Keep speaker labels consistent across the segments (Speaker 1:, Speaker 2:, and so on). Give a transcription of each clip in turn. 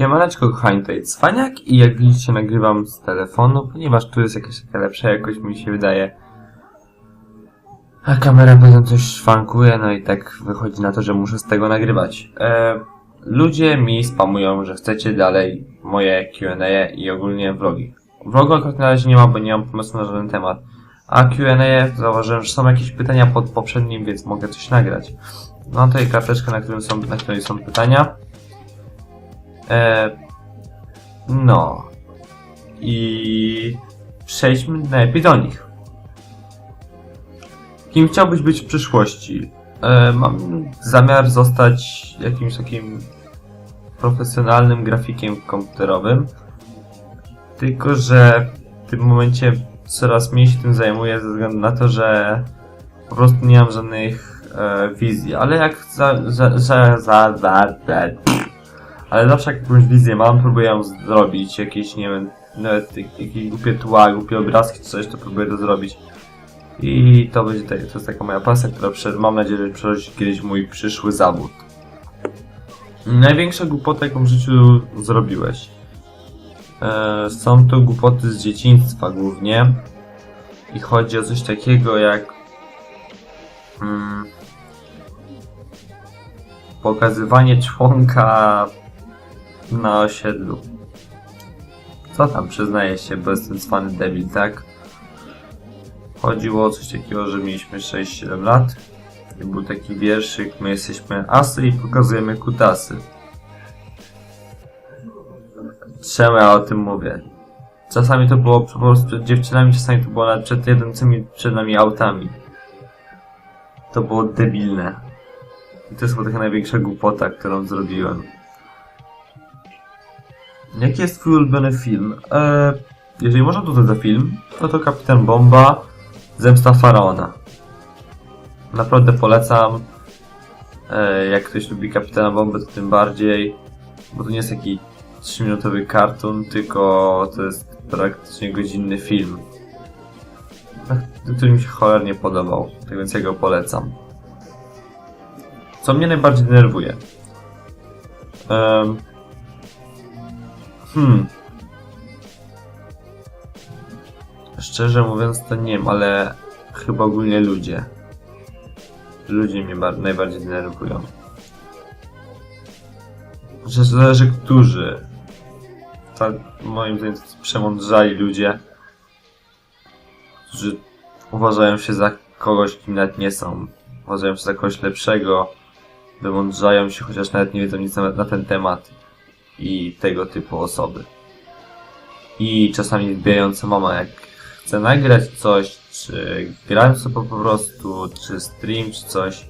Speaker 1: Siemaneczko kochani, tutaj Cwaniak i jak widzicie nagrywam z telefonu, ponieważ tu jest jakaś taka lepsza jakość mi się wydaje. A kamera potem coś szwankuje, no i tak wychodzi na to, że muszę z tego nagrywać. E, ludzie mi spamują, że chcecie dalej moje Q&A i ogólnie vlogi. Vlogu akurat na razie nie ma, bo nie mam pomysłu na żaden temat. A Q&A zauważyłem, że są jakieś pytania pod poprzednim, więc mogę coś nagrać. Mam tutaj karteczkę, na, którym są, na której są pytania. E, no. I przejdźmy najlepiej do nich. Kim chciałbyś być w przyszłości? E, mam zamiar zostać jakimś takim profesjonalnym grafikiem komputerowym. Tylko, że w tym momencie coraz mniej się tym zajmuję ze względu na to, że po prostu nie mam żadnych e, wizji. Ale jak za, za, za, za, za, za ale zawsze jak jakąś wizję mam, próbuję ją zrobić, jakieś, nie wiem, nawet jak- jakieś głupie tła, głupie obrazki czy coś, to próbuję to zrobić. I to będzie, to jest taka moja pasja, która mam nadzieję, że przerodzi kiedyś mój przyszły zawód. Największa głupota, jaką w życiu zrobiłeś? E, są to głupoty z dzieciństwa głównie. I chodzi o coś takiego jak... Mm, pokazywanie członka na osiedlu. Co tam, przyznaję się, bo jestem cwany debil, tak? Chodziło o coś takiego, że mieliśmy 6-7 lat i był taki wierszyk, my jesteśmy asy i pokazujemy kutasy. Czemu ja o tym mówię? Czasami to było po prostu przed dziewczynami, czasami to było nawet przed jadącymi przed nami autami. To było debilne. I to jest chyba taka największa głupota, którą zrobiłem. Jaki jest twój ulubiony film? Eee, jeżeli można to za film, to to Kapitan Bomba, Zemsta Faraona. Naprawdę polecam. Eee, jak ktoś lubi Kapitana Bombę, to tym bardziej. Bo to nie jest taki 3-minutowy kartun, tylko to jest praktycznie godzinny film. Który mi się cholernie podobał, tak więc ja go polecam. Co mnie najbardziej denerwuje? Hmm. Szczerze mówiąc to nie wiem, ale chyba ogólnie ludzie. Ludzie mnie bar- najbardziej denerwują. Że zależy którzy. Moim zdaniem to przemądrzali ludzie, którzy uważają się za kogoś, kim nawet nie są. Uważają się za kogoś lepszego, wymądrzają się, chociaż nawet nie wiedzą nic na ten temat i tego typu osoby. I czasami wbijająca mama, jak chce nagrać coś, czy grałem sobie po prostu, czy stream, czy coś,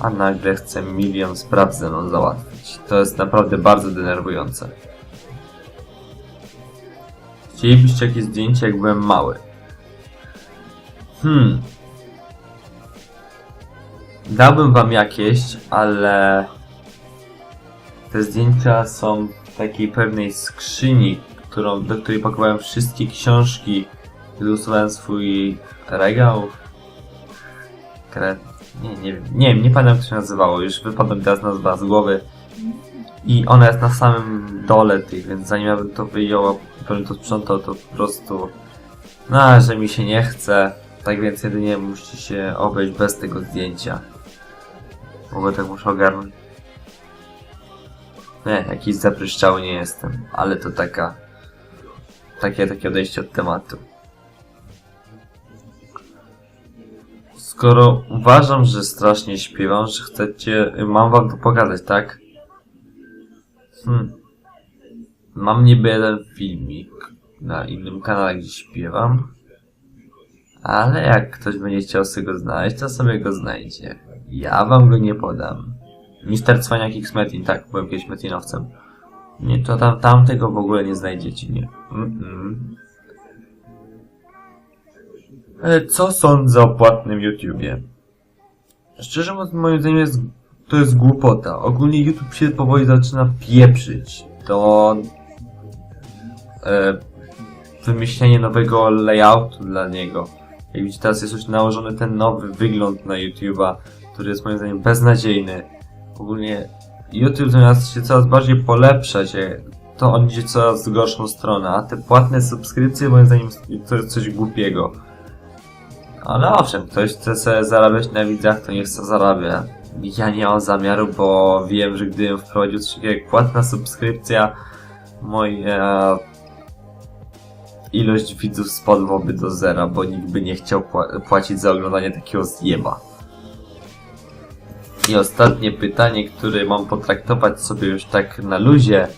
Speaker 1: a nagle chce milion spraw ze mną załatwić. To jest naprawdę bardzo denerwujące. Chcielibyście jakieś zdjęcie, jak byłem mały? Hmm, Dałbym wam jakieś, ale te zdjęcia są w takiej pewnej skrzyni, którą, do której pakowałem wszystkie książki, ilustrowałem swój regał. Kre... Nie, nie wiem, nie nie pamiętam jak to się nazywało, już wypadła mi teraz nazwa z głowy. I ona jest na samym dole tych, więc zanim ja bym to wyjął, bym to sprzątał, to po prostu... No, że mi się nie chce, tak więc jedynie musicie się obejść bez tego zdjęcia. W ogóle tak muszę ogarnąć. Nie, jakiś zapryszczały nie jestem, ale to taka... Takie, takie odejście od tematu. Skoro uważam, że strasznie śpiewam, że chcecie... Mam wam to pokazać, tak? Hmm. Mam niby jeden filmik na innym kanale, gdzie śpiewam. Ale jak ktoś będzie chciał sobie go znaleźć, to sobie go znajdzie. Ja wam go nie podam. Mister Cwaniak X Metin, tak, byłem kiedyś Metinowcem. Nie, to tam, tego w ogóle nie znajdziecie, nie. Mm-mm. Ale co sądzę o płatnym YouTubie? Szczerze mówiąc, moim zdaniem jest, to jest głupota. Ogólnie YouTube się powoli zaczyna pieprzyć. To e, wymyślenie nowego layoutu dla niego. Jak widzicie, teraz jest już nałożony ten nowy wygląd na YouTube'a, który jest moim zdaniem beznadziejny. Ogólnie YouTube zamiast się coraz bardziej polepszać, e, to on idzie coraz gorszą stronę, a te płatne subskrypcje moim zdaniem to jest coś głupiego. Ale owszem, ktoś chce sobie zarabiać na widzach, to niech chce zarabia. Ja nie mam zamiaru, bo wiem, że gdybym wprowadził coś takiego jak płatna subskrypcja, moja ilość widzów spadłaby do zera, bo nikt by nie chciał pła- płacić za oglądanie takiego zjeba. I ostatnie pytanie, które mam potraktować sobie już tak na luzie,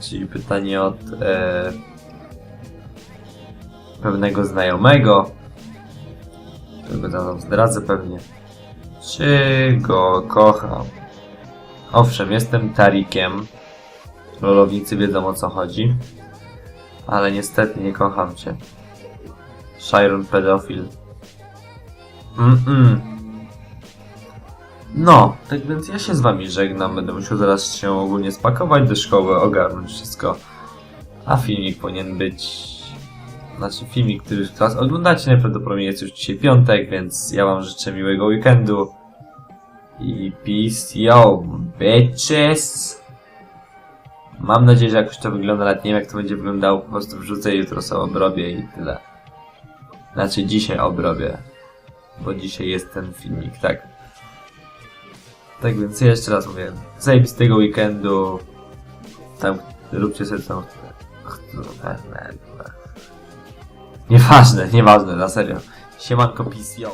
Speaker 1: czyli pytanie od e, pewnego znajomego, którego zaraz zdradzę pewnie. Czy go kocham? Owszem, jestem Tarikiem. Lolownicy wiedzą o co chodzi. Ale niestety nie kocham cię. Shiron pedofil. Mm-mm. No, tak więc ja się z wami żegnam. Będę musiał zaraz się ogólnie spakować do szkoły, ogarnąć wszystko. A filmik powinien być... Znaczy filmik, który teraz oglądacie, najprawdopodobniej jest już dzisiaj piątek, więc ja wam życzę miłego weekendu. I peace, yo, bitches! Mam nadzieję, że jakoś to wygląda, nawet nie wiem jak to będzie wyglądało, po prostu wrzucę jutro sobie obrobię i tyle. Znaczy dzisiaj obrobię, bo dzisiaj jest ten filmik, tak. Tak więc jeszcze raz mówię, zajebistego weekendu, tam róbcie sobie co Nieważne, nieważne, na serio. Siemanko, peace, yo.